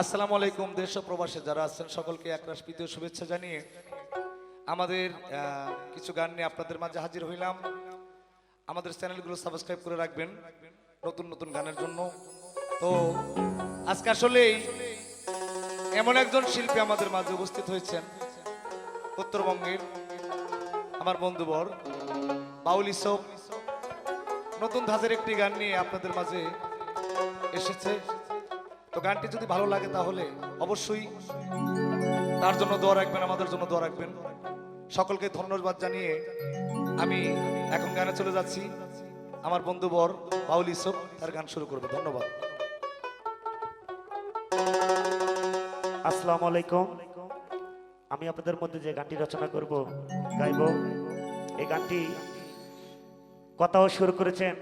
আসসালামু আলাইকুম, দেশ প্রবাসে যারা আছেন, সকলকে একরাশ প্রীতীয় শুভেচ্ছা জানিয়ে আমাদের কিছু গান নিয়ে আপনাদের মাঝে হাজির হইলাম। আমাদের চ্যানেলগুলো সাবস্ক্রাইব করে রাখবেন, নতুন নতুন গানের জন্য। তো, আজকে আসলেই এমন একজন শিল্পী আমাদের মাঝে উপস্থিত হয়েছেন, উত্তরবঙ্গের আমার বন্ধুবর বাউল ইসব। নতুন ধাঁচের একটি গান নিয়ে আপনাদের মাঝে এসেছে। তো গানটি যদি ভালো লাগে তাহলে অবশ্যই তার জন্য দোয়া রাখবেন, আমাদের জন্য দোয়া রাখবেন। সকলকে ধন্যবাদ জানিয়ে আমি এখন গানে চলে যাচ্ছি। আমার বন্ধু বর বাউল ইসব, তার গান শুরু করবে। ধন্যবাদ। আসসালামু আলাইকুম। আমি আপনাদের মধ্যে যে গানটি রচনা করব, গাইব, এই গানটি কথাও শুরু করেছেন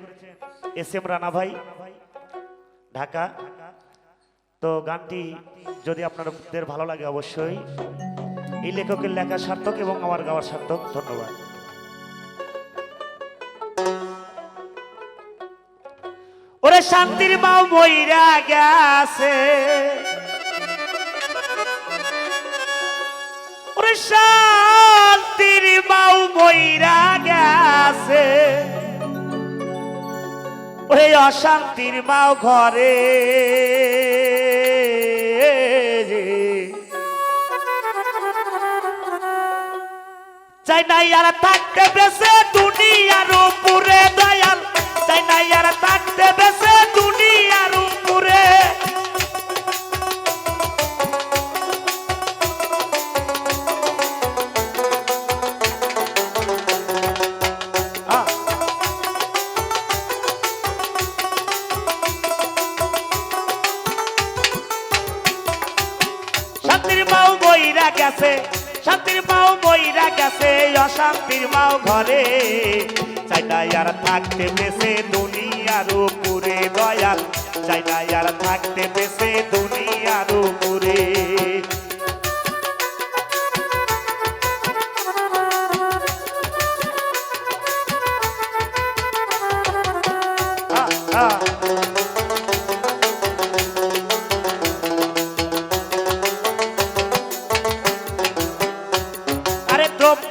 এস এম রানা ভাই, ঢাকা। তো গানটি যদি আপনাদের ভালো লাগে অবশ্যই। এই লেখকের লেখা সার্থক এবং আমার গাওয়ার সার্থক, ধন্যবাদ। ওরে শান্তির মাও মইরা গেছে। ওরে শান্তির মাও মইরা গেছে। ওরে অশান্তির মাও ঘরে। চাই নাই আর থাকতে বেসে দুনিয়ার উপরে দয়াল। চাই নাই আর থাকতে বেসে দুনিয়ার উপরে। শান্তির মাও বইরা গেছে। শান্তির মাও বইরা গেছে, অশান্তির মাও ঘরে। চাইনা আর থাকতে বেসে দুনিয়ার উপরে দয়াল। চাইনা আর থাকতে বেসে দুনিয়ার উপরে।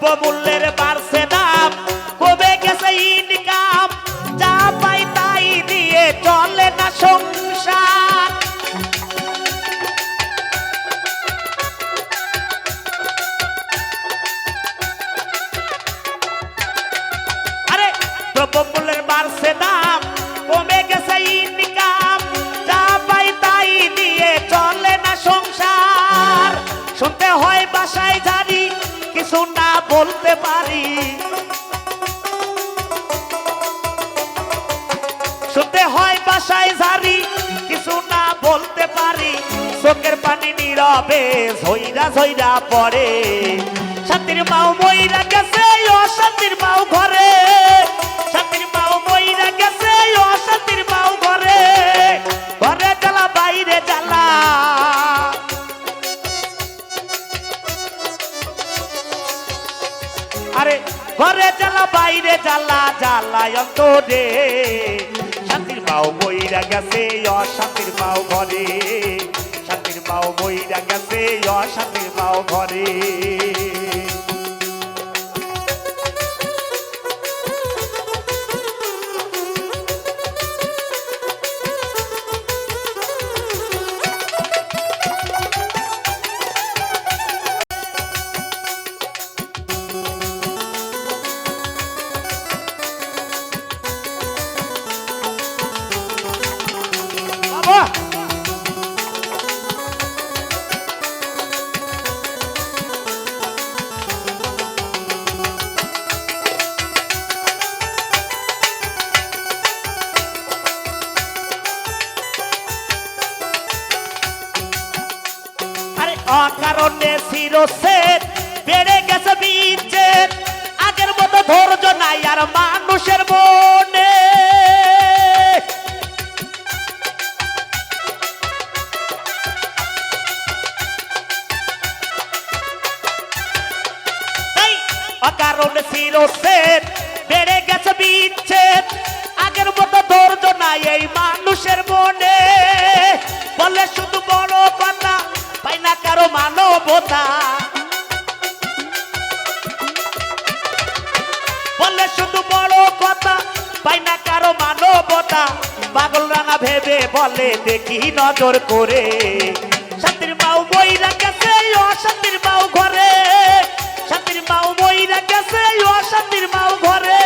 দ্রব্য মূল্যের বলতে পারি। শুতে হয় বাসায় জারি কিছু না বলতে পারি। চোখের পানি নীরবে ঝইরা ঝইরা পড়ে। শান্তির মাও মইরা গেছে, অশান্তির মাও ঘরে। জ্বালায় অন্তরে শান্তির মাও বইরা গেছে অশান্তির মাও ঘরে। শান্তির মাও বইরা গেছে অশান্তির মাও ঘরে। শিরোসের বেড়ে গেছে বিচ্ছেদ আগের মতো ধৈর্য নাই আর মানুষের মনে। এই অকারণে শিরোসের বেড়ে গেছে বিচ্ছেদ আগের মতো ধৈর্য নাই এই মানুষের মনে। বলে শুধু বড় কথা মানবতা বললে শুধু বড় কথা, পাই না কারও মানবতা। পাগল রানা ভেবে বলে, দেখি নজর করে। শান্তির মাও বইরা গেছে, অশান্তির মাও ঘরে। শান্তির মাও অশান্তির মাও ঘরে।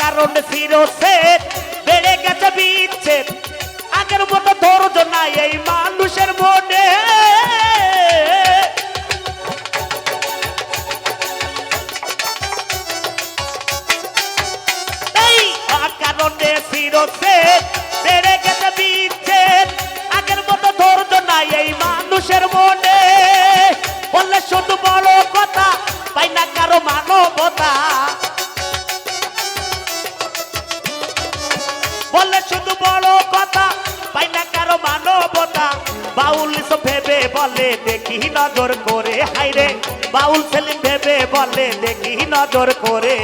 অকারণ ফিরোসের বেড়ে গেছে বিচ্ছেদ। আগের মতো ধৈর্য নাই এই মানুষের মনে। বেড়ে গেছে বিচ্ছেদ। আগের মতো ধৈর্য নাই এই মানুষের মনে। বললে শুধু বড় নজর করে হাইরে বাউল সেলিম ভেবে বলে, দেখি নজর করে।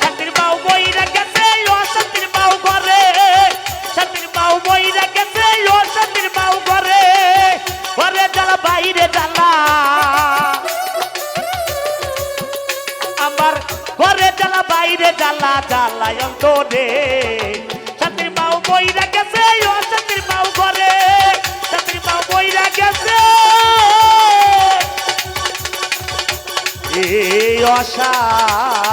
শান্তির বাউ বইরা গেছে অশান্তির বাউ ঘরে। শান্তির বাউ বইরা গেছে অশান্তির বাউ ঘরে। ঘরে জ্বালা, বাইরে জ্বালা। আমার ঘরে জ্বালা, বাইরে জ্বালা অন্তরে। শান্তির মাও বইরা গেছে ও এই অশান্তির